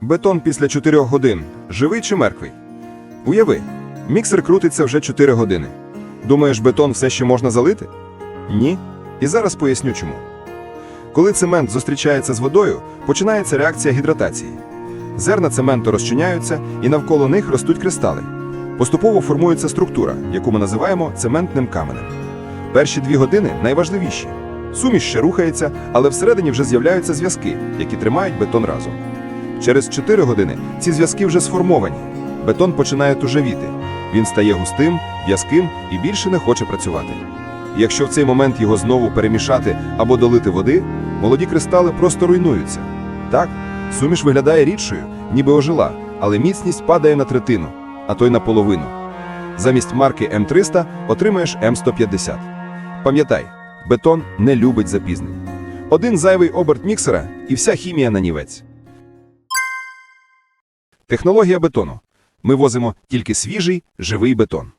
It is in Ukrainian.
Бетон після 4 годин живий чи мертвий? Уяви, міксер крутиться вже 4 години. Думаєш, бетон все ще можна залити? Ні. І зараз поясню чому. Коли цемент зустрічається з водою, починається реакція гідратації. Зерна цементу розчиняються і навколо них ростуть кристали. Поступово формується структура, яку ми називаємо цементним каменем. Перші дві години найважливіші. Суміш ще рухається, але всередині вже з'являються зв'язки, які тримають бетон разом. Через 4 години ці зв'язки вже сформовані. Бетон починає тужавіти. Він стає густим, в'язким і більше не хоче працювати. Якщо в цей момент його знову перемішати або долити води, молоді кристали просто руйнуються. Так, суміш виглядає рідшою, ніби ожила, але міцність падає на третину, а то й на половину. Замість марки М300 отримаєш М150. Пам'ятай, бетон не любить запізнень. Один зайвий оберт міксера і вся хімія на нівець. Технологія бетону. Ми возимо тільки свіжий, живий бетон.